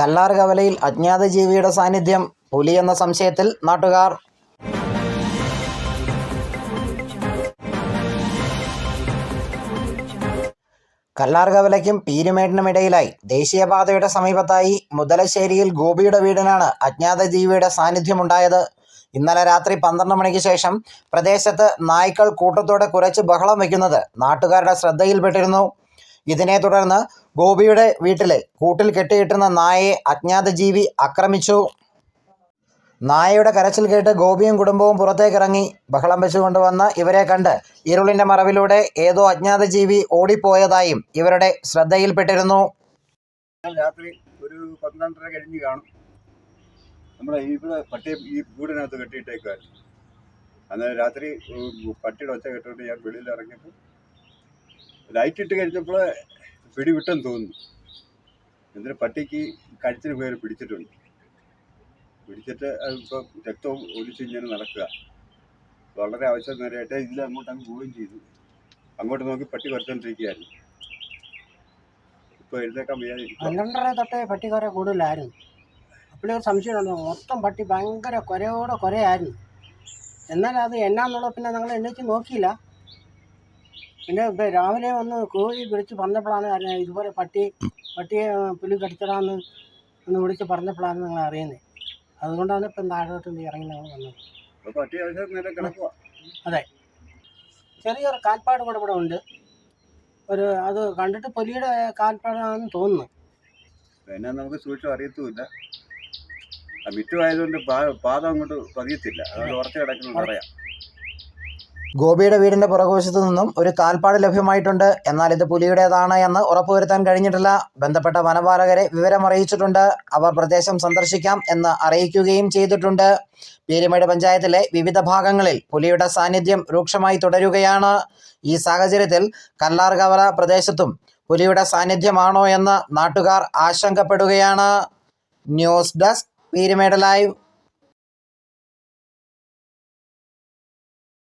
കല്ലാർ കവലയിൽ അജ്ഞാത ജീവിയുടെ സാന്നിധ്യം പുലിയെന്ന സംശയത്തിൽ നാട്ടുകാർ. കല്ലാർ കവലയ്ക്കും പീരുമേടിനും ഇടയിലായി ദേശീയപാതയുടെ സമീപത്തായി മുതലശ്ശേരിയിൽ ഗോപിയുടെ വീടിനാണ് അജ്ഞാത ജീവിയുടെ സാന്നിധ്യമുണ്ടായത്. ഇന്നലെ രാത്രി പന്ത്രണ്ട് മണിക്ക് ശേഷം പ്രദേശത്ത് നായ്ക്കൾ കൂട്ടത്തോടെ കുറച്ച് ബഹളം വയ്ക്കുന്നത് നാട്ടുകാരുടെ ശ്രദ്ധയിൽപ്പെട്ടിരുന്നു. ഇതിനെ തുടർന്ന് ഗോപിയുടെ വീട്ടിലെ കൂട്ടിൽ കെട്ടിയിട്ടിരുന്ന നായയെ അജ്ഞാത ജീവി ആക്രമിച്ചു. നായയുടെ കരച്ചിൽ കേട്ട് ഗോപിയും കുടുംബവും പുറത്തേക്കിറങ്ങി ബഹളം വെച്ചുകൊണ്ടുവന്ന ഇവരെ കണ്ട് ഇരുളിന്റെ മറവിലൂടെ ഏതോ അജ്ഞാത ജീവി ഓടിപ്പോയതായും ഇവരുടെ ശ്രദ്ധയിൽപ്പെട്ടിരുന്നു. രാത്രി ഒരു പന്ത്രണ്ടര കഴിഞ്ഞ് കാണും. നമ്മളെ ഇവിടെ പട്ടി ഈ വീടിനകത്ത് കെട്ടിയിട്ടേക്കുമായിരുന്നു അന്നേരം രാത്രി പട്ടിയുടെ ഒച്ച കേട്ടോണ്ട് ഞാൻ വെളിയിൽ ഇറങ്ങിയപ്പോൾ ലൈറ്റ് ഇട്ട് കഴിഞ്ഞപ്പോൾ പിടി വിട്ടെന്ന് തോന്നുന്നു. എന്നിട്ട് പട്ടിക്ക് കഴുത്തിന് പേര് പിടിച്ചിട്ടുണ്ട്. പിടിച്ചിട്ട് അതിപ്പോൾ രക്തവും ഒലിച്ച് നടക്കുക. വളരെ ആവശ്യം നേരെയായിട്ട് ഇതിൽ അങ്ങോട്ട് അങ്ങ് പോവുകയും ചെയ്തു. അങ്ങോട്ട് നോക്കി പട്ടി കുറച്ചോണ്ടിരിക്കുകയായിരുന്നു. ഇപ്പോൾ എഴുന്നേക്കാൻ വയ്യാതെ. പന്ത്രണ്ടര തൊട്ടേ പട്ടി കുറെ കൂടുതലായിരുന്നു. അപ്പോഴേ ഒരു സംശയമുണ്ടോ മൊത്തം പട്ടി ഭയങ്കര കുരയോടെ കുരയായിരുന്നു. എന്നാൽ അത് എന്നാന്നുള്ളത് പിന്നെ ഞങ്ങൾ എണ്ണീച്ച് നോക്കിയില്ല. പിന്നെ ഇപ്പം രാവിലെ വന്ന് കോഴി വിളിച്ച് പറഞ്ഞപ്പോഴാണ് അറിഞ്ഞത് ഇതുപോലെ പട്ടി പട്ടിയെ പുലി കടിച്ചതാന്ന് എന്ന് വിളിച്ച് പറഞ്ഞപ്പോഴാണ് നിങ്ങൾ അറിയുന്നത് അതുകൊണ്ടാണ് ഇപ്പം താഴോട്ട് ഇറങ്ങി ഞങ്ങൾ വന്നത്. അതെ. ചെറിയൊരു കാൽപ്പാട് കൂടെ ഇവിടെ ഉണ്ട്. ഒരു അത് കണ്ടിട്ട് പുലിയുടെ കാൽപ്പാടാണെന്ന് തോന്നുന്നു. പിന്നെ നമുക്ക് സൂക്ഷിച്ച് അറിയത്തുമില്ല. മിറ്റുമായതുകൊണ്ട് പാദം അങ്ങോട്ട് പതിയത്തില്ല. അതുകൊണ്ട് ഉറച്ചു കിടക്കുന്നു പറയാം ഗോപിയുടെ വീടിന്റെ പുറകുവശത്തു നിന്നും ഒരു താൽപ്പാട് ലഭ്യമായിട്ടുണ്ട്. എന്നാൽ ഇത് പുലിയുടേതാണ് എന്ന് ഉറപ്പുവരുത്താൻ കഴിഞ്ഞിട്ടില്ല. ബന്ധപ്പെട്ട വനപാലകരെ വിവരമറിയിച്ചിട്ടുണ്ട് അവർ പ്രദേശം സന്ദർശിക്കാം എന്ന് അറിയിക്കുകയും ചെയ്തിട്ടുണ്ട്. പീരുമേട് പഞ്ചായത്തിലെ വിവിധ ഭാഗങ്ങളിൽ പുലിയുടെ സാന്നിധ്യം രൂക്ഷമായി തുടരുകയാണ്. ഈ സാഹചര്യത്തിൽ കല്ലാർ കവല പ്രദേശത്തും പുലിയുടെ സാന്നിധ്യമാണോ എന്ന് നാട്ടുകാർ ആശങ്കപ്പെടുകയാണ്. News desk Peermade live.